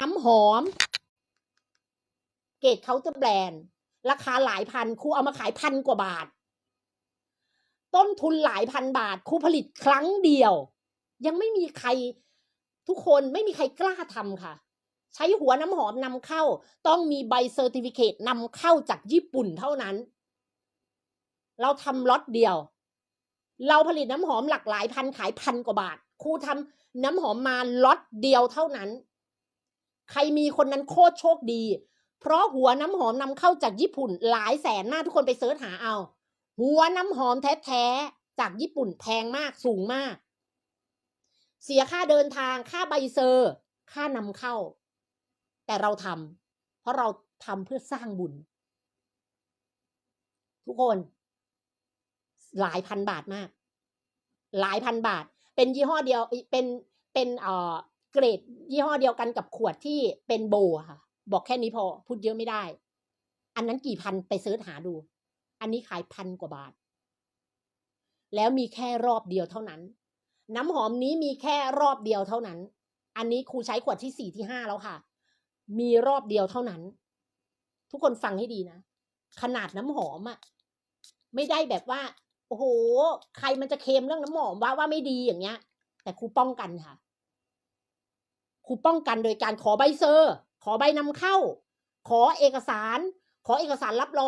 น้ำหอม เกรดเคาน์เตอร์แบรนด์ ราคาหลายพันครูเอามาขายพันกว่าบาท ต้นทุนหลายพันบาทครูผลิตครั้งเดียว ยังไม่มีใครทุกคนไม่มีใครกล้าทำค่ะ ใช้หัวน้ำหอมนำเข้า ต้องมีใบเซอร์ติฟิเคตนำเข้าจากญี่ปุ่นเท่านั้น เราทำล็อตเดียว เราผลิตน้ำหอมหลักหลายพันขายพันกว่าบาทครูทำน้ำหอมมาล็อตเดียวเท่านั้น ใครมีคนนั้นโคตรโชคดี เพราะหัวน้ำหอมนำเข้าจากญี่ปุ่นหลายแสนมาทุกคนไปเสิร์ชหาเอา หัวน้ำหอมแท้ๆจากญี่ปุ่นแพงมากสูงมาก เสียค่าเดินทางค่าใบเซอร์ ค่านำเข้า แต่เราทำเพราะเราทำเพื่อสร้างบุญ ทุกคน หลายพันบาทมาก หลายพันบาท เป็นยี่ห้อเดียวเป็นเป็นเอ่อ เกรดยี่ห้อเดียวกันกับขวดที่เป็นโบอะค่ะ บอกแค่นี้พอพูดเยอะไม่ได้ อันนั้นกี่พันไปเสิร์ชหาดู อันนี้ขายพันกว่าบาท แล้วมีแค่รอบเดียวเท่านั้น น้ำหอมนี้มีแค่รอบเดียวเท่านั้น อันนี้ครูใช้ขวดที่สี่ที่ห้าแล้วค่ะ มีรอบเดียวเท่านั้น ทุกคนฟังให้ดีนะ ขนาดน้ำหอมอะไม่ได้แบบว่า โอ้โห ใครมันจะเคลมเรื่องน้ำหอมว่าว่าไม่ดีอย่างเงี้ย แต่ครูป้องกันค่ะ ครูป้องกันโดยการขอใบเซอร์ ขอใบนำเข้า ขอเอกสาร ขอเอกสารรับรอง